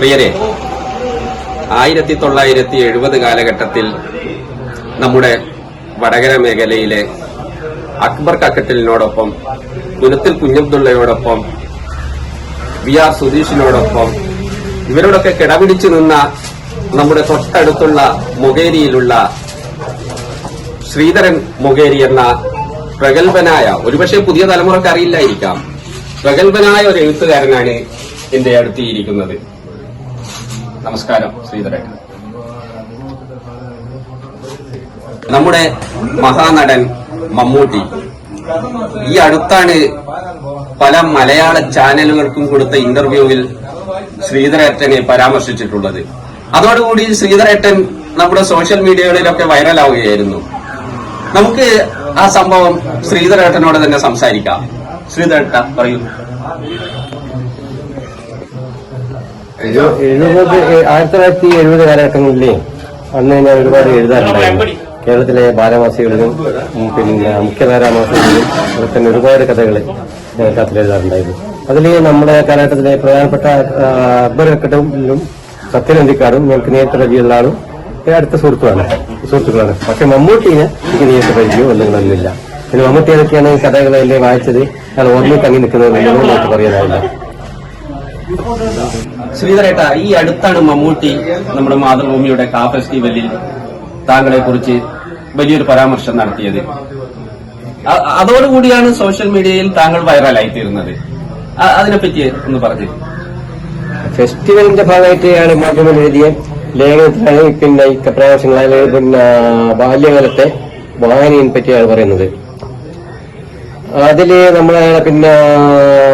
പ്രിയരെ ആയിരത്തി തൊള്ളായിരത്തി എഴുപത് കാലഘട്ടത്തിൽ നമ്മുടെ വടകര മേഖലയിലെ അക്ബർ കക്കട്ടിലിനോടൊപ്പം പുനത്തിൽ കുഞ്ഞബ്ദുള്ളയോടൊപ്പം വി ആർ സുധീഷിനോടൊപ്പം ഇവരോടൊക്കെ കിടപിടിച്ചു നിന്ന നമ്മുടെ തൊട്ടടുത്തുള്ള മൊകേരിയിലുള്ള ശ്രീധരൻ മൊകേരി എന്ന പ്രഗത്ഭനായ ഒരുപക്ഷെ പുതിയ തലമുറയ്ക്ക് അറിയില്ലായിരിക്കാം പ്രഗത്ഭനായ ഒരു എഴുത്തുകാരനാണ് എന്റെ അടുത്തിരിക്കുന്നത് നമസ്കാരം ശ്രീധരൻ നമ്മുടെ മഹാനടൻ മമ്മൂട്ടി ഈ അടുത്താണ് പല മലയാള ചാനലുകൾക്കും കൊടുത്ത ഇന്റർവ്യൂവിൽ ശ്രീധരേട്ടനെ പരാമർശിച്ചിട്ടുള്ളത്. അതോടുകൂടി ശ്രീധരേട്ടൻ നമ്മുടെ സോഷ്യൽ മീഡിയകളിലൊക്കെ വൈറലാവുകയായിരുന്നു. നമുക്ക് ആ സംഭവം ശ്രീധരേട്ടനോട് തന്നെ സംസാരിക്കാം. ശ്രീധരേട്ട പറയൂ. എഴുപത് ആയിരത്തി തൊള്ളായിരത്തി എഴുപത് കാലഘട്ടങ്ങളിലേ അന്ന് ഞാൻ ഒരുപാട് എഴുതാറുണ്ടായിരുന്നു. കേരളത്തിലെ ബാലമാസികളിലും പിന്നെ മുഖ്യധാരാ മാസികളിലും അതുപോലെ തന്നെ ഒരുപാട് കഥകൾ കത്തിൽ കത്തിലെഴുതാറുണ്ടായിരുന്നു അതിൽ നമ്മുടെ കാലഘട്ടത്തിലെ പ്രധാനപ്പെട്ട അക്ബർ കക്കട്ടിലും സത്യനന്ദിക്കാടും ഞങ്ങൾക്ക് നേരിട്ട് പരിചയമുള്ള ആളും അടുത്ത സുഹൃത്തുമാണ് സുഹൃത്തുക്കളാണ്. പക്ഷെ മമ്മൂട്ടിന് എനിക്ക് നേരിട്ട് പരിചയമോ ഒന്നുങ്ങളൊന്നുമില്ല പിന്നെ മമ്മൂട്ടി ഏതൊക്കെയാണ് ഈ കഥകളെല്ലാം വായിച്ചത്? ഞാൻ ഓർമ്മയിൽ തങ്ങി നിൽക്കുന്നത് പറയാനാവില്ല. ശ്രീധരേട്ട ഈ അടുത്താണ് മമ്മൂട്ടി നമ്മുടെ മാതൃഭൂമിയുടെ കാ ഫെസ്റ്റിവലിൽ താങ്കളെ കുറിച്ച് വലിയൊരു പരാമർശം നടത്തിയത്. അതോടുകൂടിയാണ് സോഷ്യൽ മീഡിയയിൽ താങ്കൾ വൈറലായി തീരുന്നത് അതിനെപ്പറ്റി ഒന്ന് പറഞ്ഞു. ഫെസ്റ്റിവലിന്റെ ഭാഗമായിട്ടാണ് മാധ്യമം എഴുതിയ ലേഖനത്തിലാണ് പിന്നെ ഈ പരാമർശങ്ങൾ പിന്നെ ബാല്യകാലത്തെ വായനയെ പറ്റിയാണ് പറയുന്നത്. അതിൽ നമ്മളെ പിന്നെ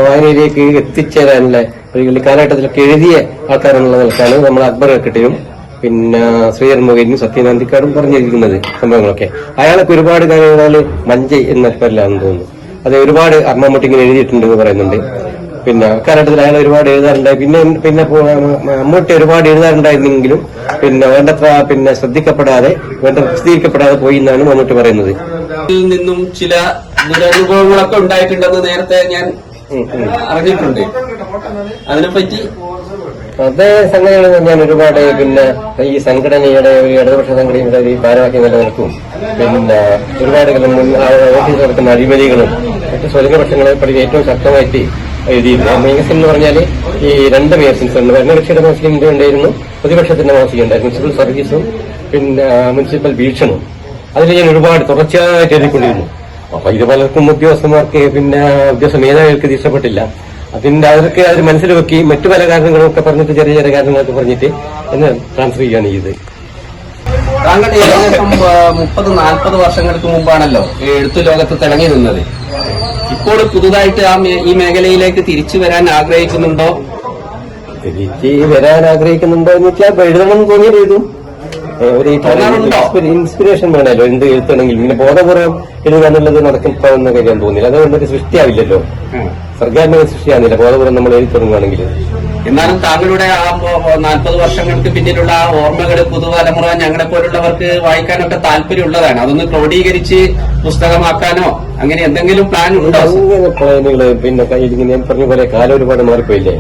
വായനയിലേക്ക് എത്തിച്ചേരാനുള്ള ഒരു കാലഘട്ടത്തിലൊക്കെ എഴുതിയ ആൾക്കാരെന്നുള്ള നിലക്കാണ് നമ്മൾ അക്ബർ കെട്ടിയും പിന്നെ ശ്രീധരൻ മുഖേനും സത്യനാന്തിക്കാടും പറഞ്ഞിരിക്കുന്നത് സംഭവങ്ങളൊക്കെ. അയാളൊക്കെ ഒരുപാട് കാര്യങ്ങളാണ് മഞ്ച എന്ന പേരിലാണെന്ന് തോന്നുന്നു. അത് ഒരുപാട് മമ്മൂട്ടി ഇങ്ങനെ എഴുതിയിട്ടുണ്ട് എന്ന് പറയുന്നുണ്ട്. പിന്നെ അക്കാലഘട്ടത്തിൽ അയാൾ ഒരുപാട് എഴുതാറുണ്ടായി. പിന്നെ പിന്നെ അമ്മൂട്ടി മമ്മൂട്ടി ഒരുപാട് എഴുതാറുണ്ടായിരുന്നെങ്കിലും പിന്നെ വേണ്ടത്ര പിന്നെ ശ്രദ്ധിക്കപ്പെടാതെ വേണ്ട പ്രസിദ്ധീകരിക്കപ്പെടാതെ പോയി എന്നാണ് മമ്മൂട്ടി പറയുന്നത്. നിന്നും ചില ദുരനുഭവങ്ങളൊക്കെ ഉണ്ടായിട്ടുണ്ടെന്ന് നേരത്തെ ഞാൻ. അറിഞ്ഞിട്ടുണ്ട്. അതിനെപ്പറ്റി? അതേ സംഗതികൾ ഞാൻ ഒരുപാട് പിന്നെ ഈ സംഘടനയുടെ ഒരു ഇടതുപക്ഷ സംഘടനയുടെ ഒരു ഭാരവാഹി നിലനിൽക്കും. പിന്നെ ഒരുപാട് ഓഫീസ് നടക്കുന്ന അഴിമതികളും മറ്റു സ്വലിംഗപക്ഷങ്ങളെ പറ്റി ഏറ്റവും ശക്തമായിട്ട് എഴുതിയിരുന്നു മേഗസിൻ എന്ന് പറഞ്ഞാൽ ഈ രണ്ട് മേഗസിൻസ് ഉണ്ട് ഭരണകക്ഷിയുടെ മാസികയും ഉണ്ടായിരുന്നു. പ്രതിപക്ഷത്തിന്റെ മാസിക ഉണ്ടായിരുന്നു. മുനിസിപ്പൽ സർവീസും പിന്നെ മുനിസിപ്പൽ വീക്ഷണവും അതിൽ ഞാൻ ഒരുപാട് തുടർച്ചയായിട്ട് എഴുതിക്കൊണ്ടിരുന്നു. അപ്പൊ ഇത് പലർക്കും ഉദ്യോഗസ്ഥന്മാർക്ക് പിന്നെ ഉദ്യോഗസ്ഥ മേധാവികൾക്ക് ഇത് ഇഷ്ടപ്പെട്ടില്ല. അതിന്റെ അവർക്ക് അവർ മനസ്സിൽ വെക്കി മറ്റു പല കാരണങ്ങളും ഒക്കെ പറഞ്ഞിട്ട് ചെറിയ ചെറിയ കാരണങ്ങളൊക്കെ പറഞ്ഞിട്ട് എന്നെ ട്രാൻസ്ഫർ ചെയ്യുകയാണ് ചെയ്തത്. താങ്കൾ ഏകദേശം മുപ്പത് നാൽപ്പത് വർഷങ്ങൾക്ക് മുമ്പാണല്ലോ എഴുത്തു ലോകത്ത് തിളങ്ങി നിന്നത്. ഇപ്പോൾ പുതുതായിട്ട് ആ ഈ മേഖലയിലേക്ക് തിരിച്ചു വരാൻ ആഗ്രഹിക്കുന്നുണ്ടോ? തിരിച്ച് വരാൻ ആഗ്രഹിക്കുന്നുണ്ടോ എന്ന് വെച്ചാൽ എഴുതണം തോന്നിയത് എഴുതും ഒരു ഇൻസ്പിറേഷൻ വേണമല്ലോ എന്ത് എഴുത്തണെങ്കിൽ ഇങ്ങനെ ബോധപൂർവം എഴുതാനുള്ളത് നടക്കുന്ന കാര്യം തോന്നില്ല അത് സൃഷ്ടിയാവില്ലല്ലോ. സർഗാത്മക സൃഷ്ടിയാകുന്നില്ല ബോധപൂർവം നമ്മൾ എഴുതി തുടങ്ങുകയാണെങ്കിൽ എന്നാലും താങ്കളുടെ ആ നാൽപ്പത് വർഷങ്ങൾക്ക് പിന്നിലുള്ള ആ ഓർമ്മകൾ പുതുതലമുറ ഞങ്ങളെ പോലുള്ളവർക്ക് വായിക്കാനൊക്കെ താല്പര്യമുള്ളതാണ്. അതൊന്ന് ക്രോഡീകരിച്ച് പുസ്തകമാക്കാനോ അങ്ങനെ എന്തെങ്കിലും പ്ലാൻ ഉണ്ടോ? പ്ലാനുകൾ പിന്നെ ഇങ്ങനെ ഞാൻ പറഞ്ഞ പോലെ കാലം ഒരുപാട് മാറിപ്പോയില്ലേ?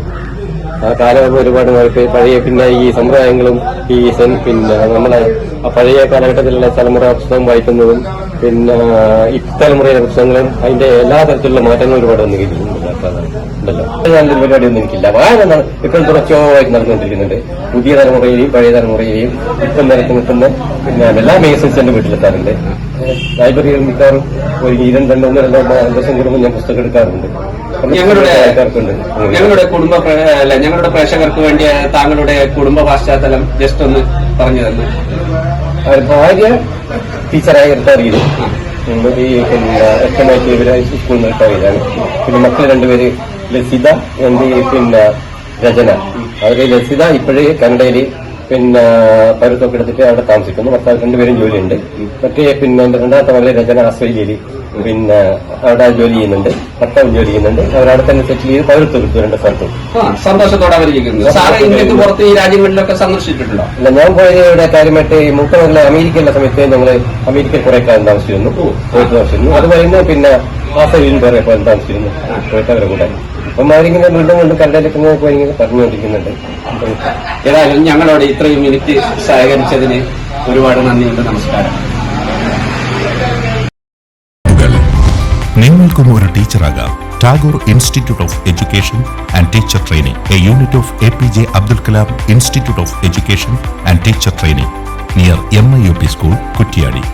ആ കാലം ഒരുപാട് മാറിപ്പോയി. പഴയ പിന്നെ ഈ സമ്പ്രദായങ്ങളും ഈ സെൻ- പിന്നെ നമ്മളെ പഴയ കാലഘട്ടത്തിലുള്ള തലമുറ പുസ്തകം വായിക്കുന്നതും പിന്നെ ഇത്തലമുറയിലെ പുസ്തകങ്ങളും അതിന്റെ എല്ലാ തരത്തിലുള്ള മാറ്റങ്ങളും ഒരുപാട് വന്നിരിക്കുന്നുണ്ടല്ലോ നല്ലൊരു പരിപാടിയൊന്നും എനിക്കില്ല. വായന ഇപ്പം തുടർച്ചയായി നടന്നുകൊണ്ടിരിക്കുന്നുണ്ട്. പുതിയ തലമുറയെയും പഴയ തലമുറയെയും ഇപ്പം നിരക്ക് നിൽക്കുന്ന പിന്നെ എല്ലാ മേസൻസ് എന്റെ വീട്ടിലെത്താറുണ്ട്. ലൈബ്രറിയിൽ മിക്കവാറും ഒരു ഈ രണ്ട് രണ്ടോ ദിവസം കൂടുമ്പോൾ ഞാൻ പുസ്തകം എടുക്കാറുണ്ട്. ഞങ്ങളുടെ ഞങ്ങളുടെ കുടുംബ അല്ല ഞങ്ങളുടെ പ്രേക്ഷകർക്ക് വേണ്ടി താങ്കളുടെ കുടുംബ പശ്ചാത്തലം ജസ്റ്റ് ഒന്ന് പറഞ്ഞു തന്നെ. ഭാര്യ ടീച്ചറായി റിട്ടയർ ചെയ്തു ഈ പിന്നെ എട്ട് മൈക്ക് ഇവരെ സ്കൂളിൽ നിന്ന് റിട്ടയർ ചെയ്താണ് പിന്നെ മക്കൾ രണ്ടുപേര് ലസിത എന്റെ പിന്നെ രചന. അവർ ലസിത ഇപ്പോഴേ കനഡയിൽ പിന്നെ പൗരത്വമൊക്കെ എടുത്തിട്ട് അവിടെ താമസിക്കുന്നു. ഭർത്താവ് രണ്ടുപേരും ജോലിയുണ്ട്. മറ്റേ പിന്നെ എന്റെ രണ്ടാമത്തെ വളരെ രചന ഓസ്ട്രേലിയയിൽ പിന്നെ അവിടെ ജോലി ചെയ്യുന്നുണ്ട്. ഭർത്താവ് ജോലി ചെയ്യുന്നുണ്ട്. അവരവിടെ തന്നെ സെറ്റിൽ ചെയ്ത് പൗരത്വം എടുത്തു രണ്ട് സ്ഥലത്തും. സന്തോഷത്തോടെ അവരിയ്ക്കുന്നത് സാറ് ഇന്ത്യയ്ക്ക് പുറത്ത് ഈ രാജ്യങ്ങളിലൊക്കെ സന്ദർശിച്ചിട്ടുണ്ടോ? അല്ല ഞാൻ പോയത് ഇവിടെ കാര്യമായിട്ട് ഈ മൂത്ത മകളെ അമേരിക്കയിലെ സമയത്ത് ഞങ്ങൾ അമേരിക്കയിൽ കുറെ കാലം താമസിച്ചിരുന്നു. താമസിച്ചിരുന്നു. അതുപോലെ പിന്നെ ആസയിലും കുറെ കാലം താമസിച്ചിരുന്നു. പോയിട്ട് അവരെ കൂടെ. അപ്പം അവരിങ്ങനെ വീണ്ടും വീണ്ടും ഇങ്ങനെ ഇങ്ങനെ പറഞ്ഞുകൊണ്ടിരിക്കുന്നുണ്ട്. ഏതായാലും ഞങ്ങളോട് ഇത്രയും മിനിറ്റ് സഹകരിച്ചതിന് ഒരുപാട് നന്ദിയുണ്ട്. നമസ്കാരം. നിങ്ങൾക്കും ഒരു ടീച്ചറാകാം. Tagore institute of education and teacher training. A unit of A P J Abdul Kalam institute of education and teacher training. Near M I U P school Kuttiadi.